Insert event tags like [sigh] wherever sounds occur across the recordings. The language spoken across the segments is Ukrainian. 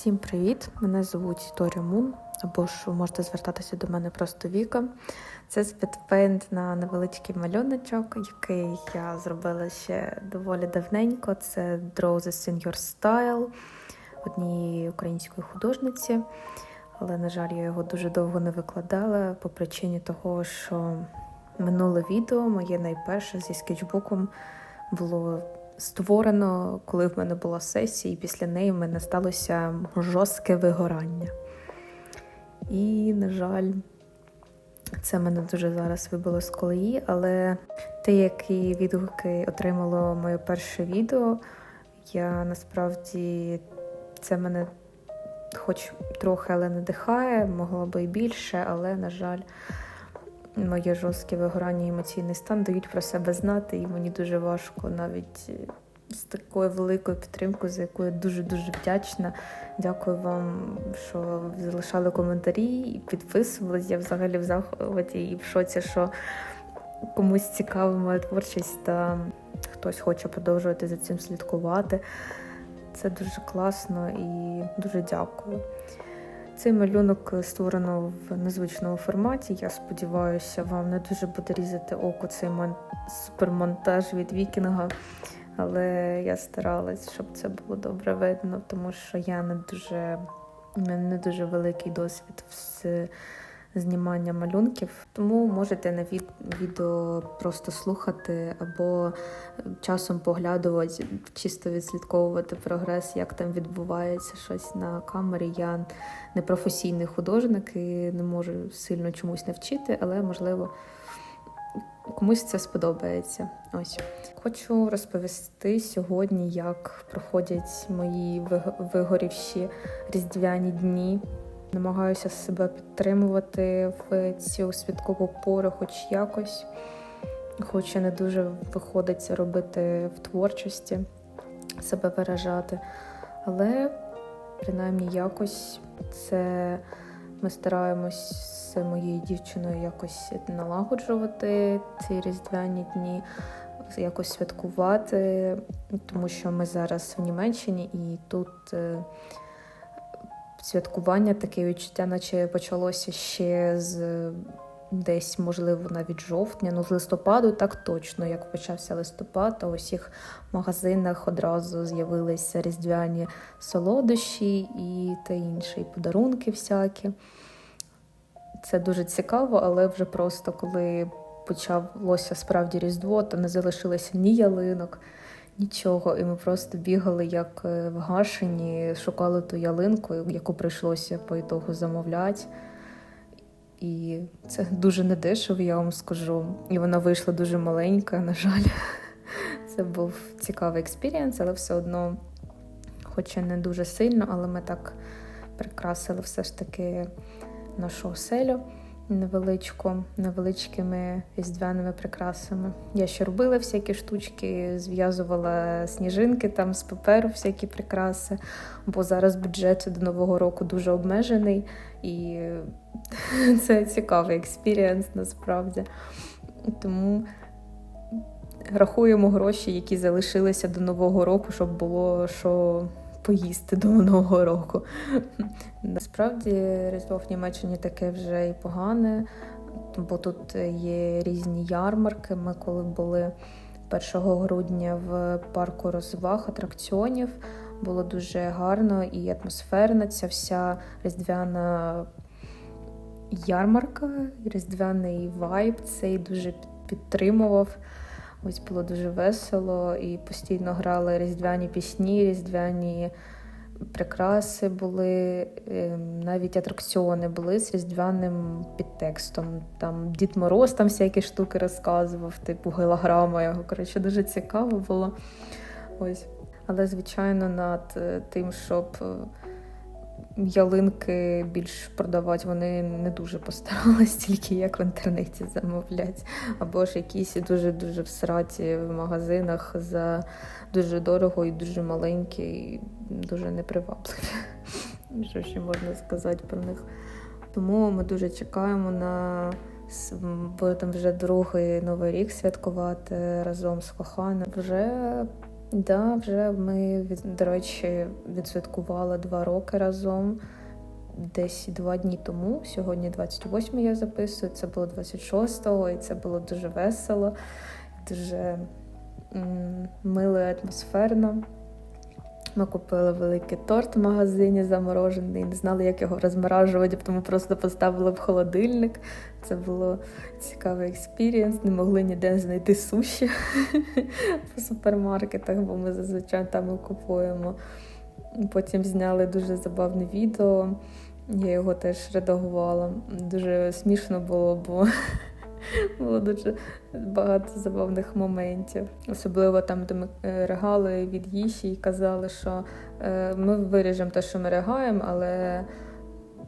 Всім привіт! Мене звуть Вікторія Мун, або ж можете звертатися до мене просто Віка. Це спідпейнт на невеличкий малюночок, який я зробила ще доволі давненько. Це Draw This in Your Style однієї української художниці. Але, на жаль, я його дуже довго не викладала по причині того, що минуле відео, моє найперше зі скетчбуком, було створено, коли в мене була сесія, і після неї в мене сталося жорстке вигорання. І, на жаль, це мене дуже зараз вибило з колеї, але те, які відгуки отримало моє перше відео, я насправді це мене хоч трохи, але надихає, могла би і більше, але, на жаль, моє жорстке вигорання емоційний стан дають про себе знати, і мені дуже важко навіть з такою великою підтримкою, за яку я дуже-дуже вдячна. Дякую вам, що залишали коментарі і підписувались. Я взагалі в захваті і в шоці, що комусь цікава моя творчість та хтось хоче продовжувати за цим слідкувати. Це дуже класно і дуже дякую. Цей малюнок створено в незвичному форматі. Я сподіваюся, вам не дуже буде різати око цей мон... супермонтаж від вікінга. Але я старалась, щоб це було добре видно, тому що я не дуже у мене не дуже великий досвід з знімання малюнків. Тому можете на від... відео просто слухати або часом поглядувати, чисто відслідковувати прогрес, як там відбувається щось на камері. Я не професійний художник і не можу сильно чомусь навчити, але можливо. Комусь це сподобається. Ось хочу розповісти сьогодні, як проходять мої вигорівші різдвяні дні. Намагаюся себе підтримувати в цю святкову пору, хоч якось, хоч і не дуже виходить це робити в творчості, себе виражати. Але принаймні якось це ми стараємось з моєю дівчиною якось налагоджувати ці різдвяні дні, якось святкувати, тому що ми зараз в Німеччині і тут святкування таке відчуття, наче почалося ще з десь, можливо, навіть жовтня, ну з листопаду, так точно. Як почався листопад, то у всіх магазинах одразу з'явилися різдвяні солодощі і та інше, і подарунки всякі. Це дуже цікаво, але вже просто коли почалося справді Різдво, то не залишилося ні ялинок, нічого. І ми просто бігали як вгашені, шукали ту ялинку, яку прийшлося по ітогу замовляти. І це дуже недешево, я вам скажу. І вона вийшла дуже маленька, на жаль. [laughs] Це був цікавий експірієнс, але все одно, хоча не дуже сильно, але ми так прикрасили все ж таки нашу оселю невеличку, невеличкими різдвяними прикрасами. Я ще робила всякі штучки, зв'язувала сніжинки там з паперу, всякі прикраси, бо зараз бюджет до Нового року дуже обмежений, і [laughs] це цікавий експірієнс насправді. Тому рахуємо гроші, які залишилися до Нового року, щоб було що поїсти до нового року. Насправді Різдво в Німеччині таке вже і погане, бо тут є різні ярмарки. Ми коли були 1 грудня в парку розваг, атракціонів, було дуже гарно і атмосферна ця вся різдвяна ярмарка, різдвяний вайб цей дуже підтримував. Ось було дуже весело і постійно грали різдвяні пісні, різдвяні прикраси були, ем, навіть атракціони були з різдвяним підтекстом. Там Дід Мороз там всякі штуки розказував, типу голограма його. Коротше, дуже цікаво було. Ось. Але, звичайно, над е, тим, щоб е, ялинки більш продавати, вони не дуже постарались, тільки як в інтернеті замовлять. Або ж якісь дуже-дуже всраті в магазинах за дуже дорого і дуже маленькі, і дуже непривабливі. [laughs] Що ще можна сказати про них? Тому ми дуже чекаємо на будемо вже другий новий рік святкувати разом з коханим. Вже Да, вже ми до речі відсвяткували два роки разом. Десь два дні тому. Сьогодні 28 я записую. Це було 26-го, і це було дуже весело, дуже м, мило і атмосферно. Ми купили великий торт в магазині заморожений, не знали, як його розморажувати, тому просто поставили в холодильник. Це було цікавий експірієнс. Не могли ніде знайти суші [laughs] по супермаркетах, бо ми зазвичай там і купуємо. Потім зняли дуже забавне відео. Я його теж редагувала. Дуже смішно було, бо [laughs] було дуже багато забавних моментів. Особливо там, де ми е, ригали від їжі і казали, що е, ми виріжемо те, що ми ригаємо, але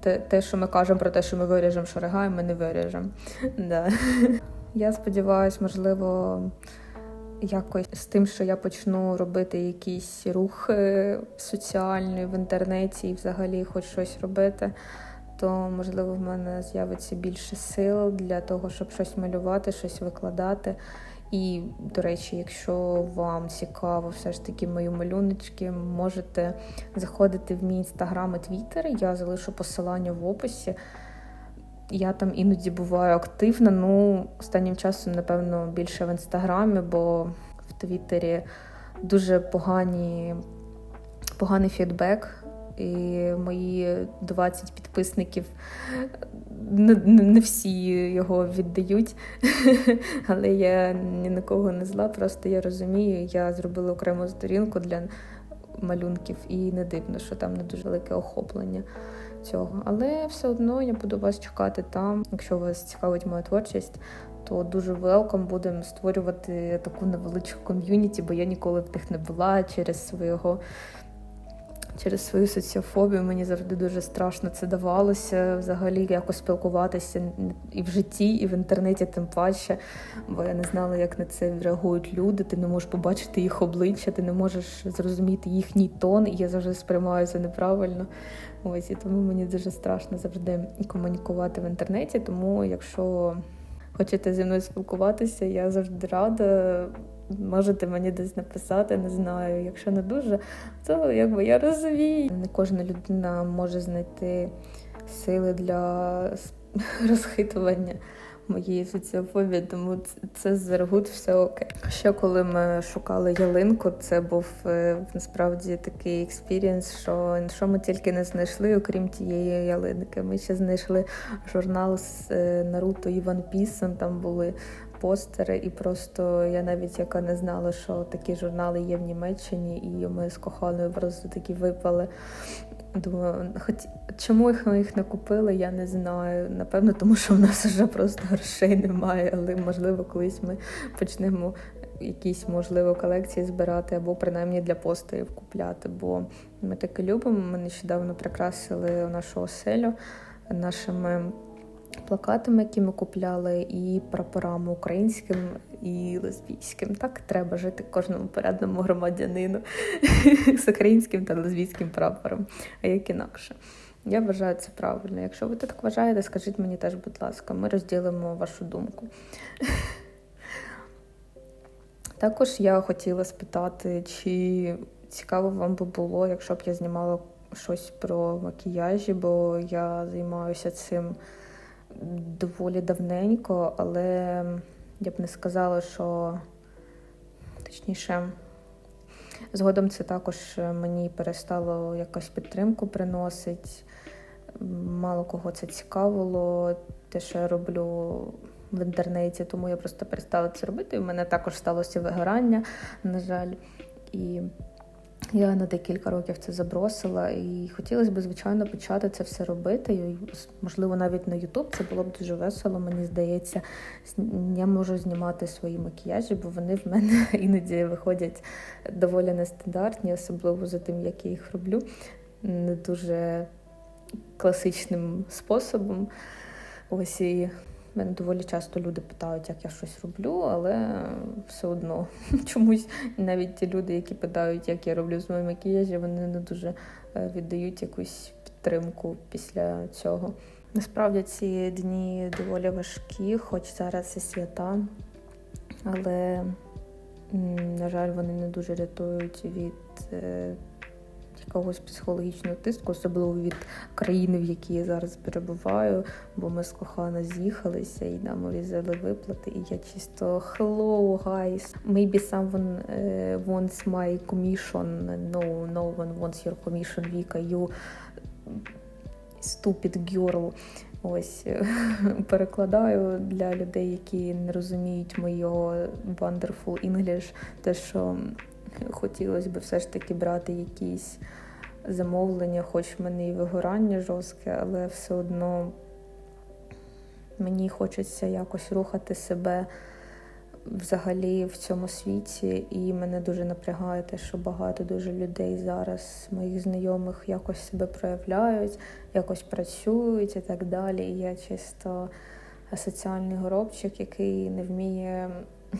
те, те, що ми кажемо про те, що ми виріжемо, що ригаємо, ми не виріжемо. [laughs] Да. Я сподіваюся, можливо, якось з тим, що я почну робити якісь рухи соціальні в інтернеті і взагалі хоч щось робити, то можливо в мене з'явиться більше сил для того, щоб щось малювати, щось викладати. І, до речі, якщо вам цікаво все ж таки мої малюночки, можете заходити в мій інстаграм і твіттер. Я залишу посилання в описі. Я там іноді буваю активна, ну останнім часом, напевно, більше в інстаграмі, бо в Твіттері дуже погані, поганий фідбек. І мої 20 підписників не, не всі його віддають, [laughs] але я ні на кого не зла, просто я розумію, я зробила окрему сторінку для малюнків, і не дивно, що там не дуже велике охоплення цього. Але все одно я буду вас чекати там. Якщо вас цікавить моя творчість, то дуже велком будемо створювати таку невеличку ком'юніті, бо я ніколи в них не була через свого. Через свою соціофобію мені завжди дуже страшно це давалося взагалі якось спілкуватися і в житті, і в інтернеті, тим паче, бо я не знала, як на це реагують люди. Ти не можеш побачити їх обличчя, ти не можеш зрозуміти їхній тон, і я завжди сприймаю це неправильно. Ось і тому мені дуже страшно завжди комунікувати в інтернеті. Тому, якщо хочете зі мною спілкуватися, я завжди рада. Можете мені десь написати, не знаю. Якщо не дуже, то якби я розумію. Не кожна людина може знайти сили для [laughs] розхитування моєї соціофобії, тому це зергут все окей. Ще коли ми шукали ялинку, це був е, насправді такий експірієнс, що що ми тільки не знайшли, окрім тієї ялинки. Ми ще знайшли журнал з е, Наруто і Ван Пісом, там були постери, і просто я навіть яка не знала, що такі журнали є в Німеччині, і ми з коханою просто такі випали. Думаю, хоч чому їх ми їх не купили, я не знаю. Напевно, тому що в нас вже просто грошей немає, але можливо колись ми почнемо якісь можливо колекції збирати або принаймні для постерів купляти. Бо ми таке любимо. Ми нещодавно прикрасили нашу оселю нашими плакатами, які ми купляли, і прапорами українським і лесбійським. Так треба жити кожному порядному громадянину [laughs] з українським та лесбійським прапором, а як інакше. Я вважаю це правильно. Якщо ви так вважаєте, скажіть мені теж, будь ласка, ми розділимо вашу думку. [laughs] Також я хотіла спитати, чи цікаво вам би було, якщо б я знімала щось про макіяжі, бо я займаюся цим доволі давненько, але я б не сказала, що точніше, згодом це також мені перестало якось підтримку приносити. Мало кого це цікавило, те, що я роблю в інтернеті, тому я просто перестала це робити. І в мене також сталося вигорання, на жаль. І я на декілька років це забросила, і хотілося б, звичайно, почати це все робити. І, можливо, навіть на Ютуб це було б дуже весело, мені здається. Я можу знімати свої макіяжі, бо вони в мене [laughs] іноді виходять доволі нестандартні, особливо за тим, як я їх роблю, не дуже класичним способом. Ось і Мене доволі часто люди питають, як я щось роблю, але все одно [laughs] чомусь навіть ті люди, які питають, як я роблю свої макіяжі, вони не дуже е, віддають якусь підтримку після цього. Насправді ці дні доволі важкі, хоч зараз і свята, але На жаль, вони не дуже рятують від е, якогось психологічного тиску, особливо від країни, в якій я зараз перебуваю, бо ми з кохана з'їхалися і нам урізали виплати, і я чисто hello, guys, maybe someone е, wants my commission, no, no one wants your commission, Віка, you stupid girl. Ось [laughs] перекладаю для людей, які не розуміють моєго wonderful English, те, що хотілося б все ж таки брати якісь замовлення, хоч в мене і вигорання жорстке, але все одно мені хочеться якось рухати себе взагалі в цьому світі, і мене дуже напрягає те, що багато дуже людей зараз, моїх знайомих, якось себе проявляють, якось працюють і так далі. І я чисто соціальний горобчик, який не вміє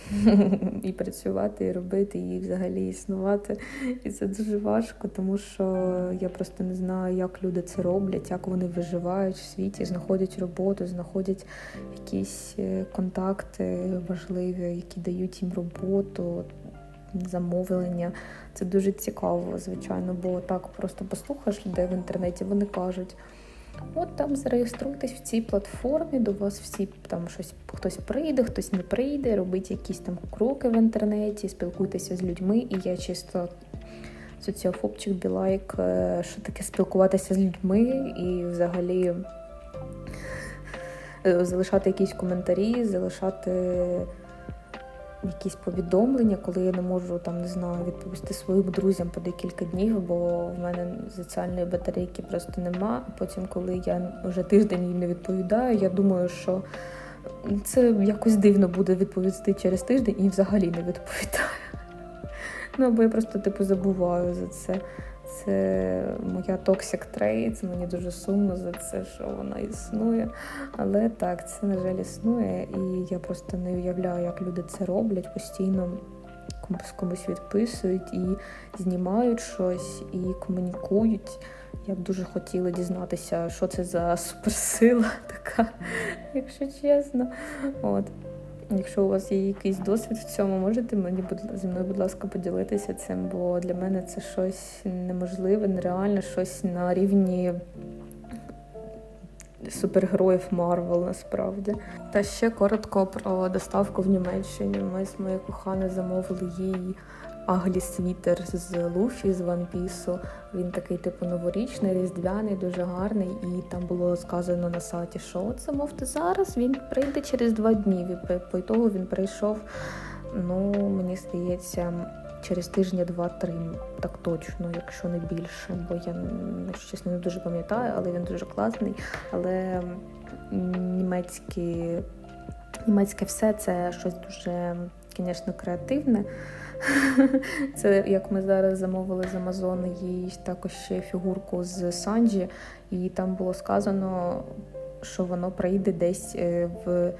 [laughs] і працювати, і робити, і взагалі існувати. І це дуже важко, тому що я просто не знаю, як люди це роблять, як вони виживають в світі, знаходять роботу, знаходять якісь е, контакти важливі, які дають їм роботу. Замовлення, це дуже цікаво, звичайно, бо так просто послухаєш людей в інтернеті, вони кажуть, От там зареєструйтесь в цій платформі, до вас всі там щось хтось прийде, хтось не прийде, робить якісь там кроки в інтернеті, спілкуйтеся з людьми. І я чисто соціофобчик білайк, е, що таке спілкуватися з людьми і взагалі е, залишати якісь коментарі, залишати якісь повідомлення, коли я не можу там не знаю відповісти своїм друзям по декілька днів, бо в мене соціальної батарейки просто нема. Потім, коли я вже тиждень їй не відповідаю, я думаю, що це якось дивно буде відповісти через тиждень і взагалі не відповідаю. Ну або я просто типу забуваю за це. Це моя toxic trait, мені дуже сумно за це, що вона існує. Але так, це, на жаль, існує, і я просто не уявляю, як люди це роблять, постійно комусь комусь відписують і знімають щось, і комунікують. Я б дуже хотіла дізнатися, що це за суперсила [laughs] така, якщо чесно. От. Якщо у вас є якийсь досвід в цьому, можете мені зі мною, будь ласка, поділитися цим, бо для мене це щось неможливе, нереальне, щось на рівні супергероїв Марвел насправді. Та ще коротко про доставку в Німеччині. Ми з моєю коханою замовили їй аглі світер з Луфі з One Piece. Він такий, типу, новорічний, різдвяний, дуже гарний. І там було сказано на сайті, що от замовте зараз. Він прийде через два дні. По ітогу він прийшов. Ну, мені здається, через тижня два-три, так точно, якщо не більше. Бо я чесно не дуже пам'ятаю, але він дуже класний. Але німецькі, німецьке все це щось дуже, звісно, креативне. [laughs] Це як ми зараз замовили з Амазону, їй також ще фігурку з Санджі, і там було сказано, що воно прийде десь е, в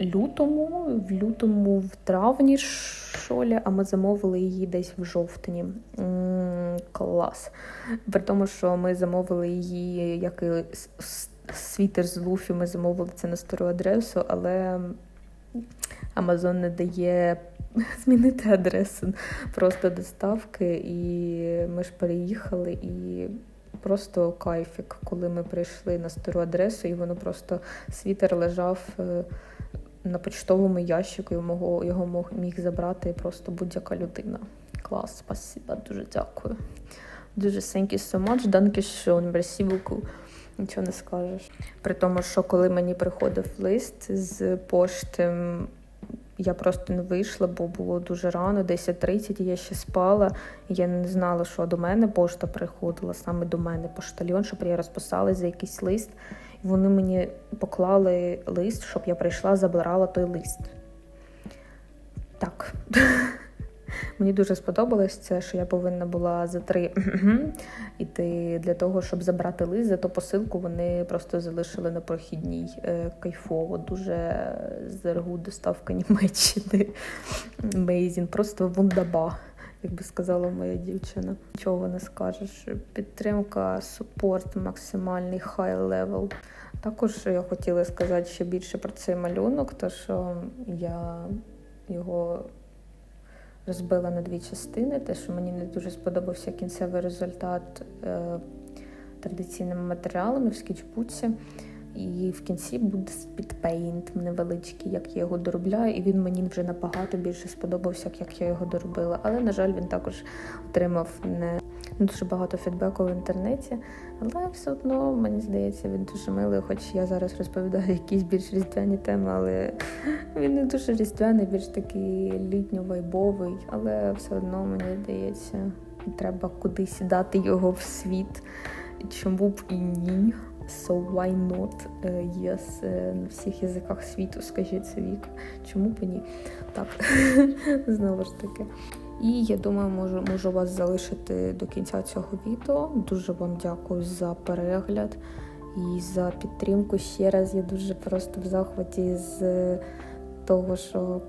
лютому, в лютому, в травні шолі, а ми замовили її десь в жовтні. Клас. При тому, що ми замовили її, як і світер з Луфі, ми замовили це на стару адресу, але Амазон не дає [laughs] змінити адресу просто доставки, і ми ж переїхали і. Просто кайфік, коли ми прийшли на стару адресу, і воно просто світер лежав е, на почтовому ящику, його його міг забрати просто будь-яка людина. Клас, спасибо, дуже дякую. Дуже thank you so much, danke schön, merci beaucoup. Нічого не скажеш. При тому, що коли мені приходив лист з пошти я просто не вийшла, бо було дуже рано, 10.30, і я ще спала. Я не знала, що до мене пошта приходила, саме до мене поштальйон, щоб я розписалась за якийсь лист. Вони мені поклали лист, щоб я прийшла, забирала той лист. Так. [laughs] Мені дуже сподобалось це, що я повинна була за три іти для того, щоб забрати лист, за посилку вони просто залишили на прохідній е, кайфово. Дуже зергу доставка Німеччини. Мейзін, просто вундаба. Як би сказала моя дівчина, нічого не скажеш. Підтримка, супорт, максимальний хай левел. Також я хотіла сказати ще більше про цей малюнок, то що я його розбила на дві частини, те, що мені не дуже сподобався кінцевий результат е, традиційними матеріалами в скетчбуці. І в кінці буде спідпейнт невеличкий, як я його доробляю, і він мені вже набагато більше сподобався, як я його доробила. Але, на жаль, він також отримав не, дуже багато фідбеку в інтернеті. Але все одно, мені здається, він дуже милий, хоч я зараз розповідаю якісь більш різдвяні теми, але він не дуже різдвяний, більш такий літньо-вайбовий. Але все одно, мені здається, треба кудись дати його в світ. Чому б і ні? So why not? Е, Yes, е, на всіх язиках світу, скажіть це Віка. Чому б і ні? Так, [laughs] знову ж таки. І я думаю, можу, можу вас залишити до кінця цього відео. Дуже вам дякую за перегляд і за підтримку. Ще раз я дуже просто в захваті з того, що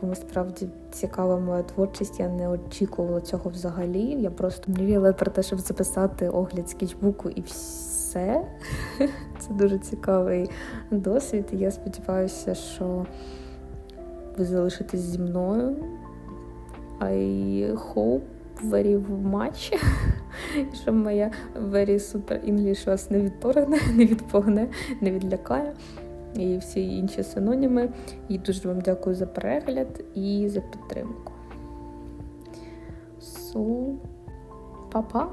кому справді цікава моя творчість. Я не очікувала цього взагалі. Я просто мріяла про те, щоб записати огляд скетчбуку і все. [laughs] Це дуже цікавий досвід. І я сподіваюся, що ви залишитесь зі мною. I hope very much, [laughs] що моя very super English вас не відторгне, [laughs] не відпогне, не відлякає. І всі інші синоніми. І дуже вам дякую за перегляд і за підтримку. So, па-па!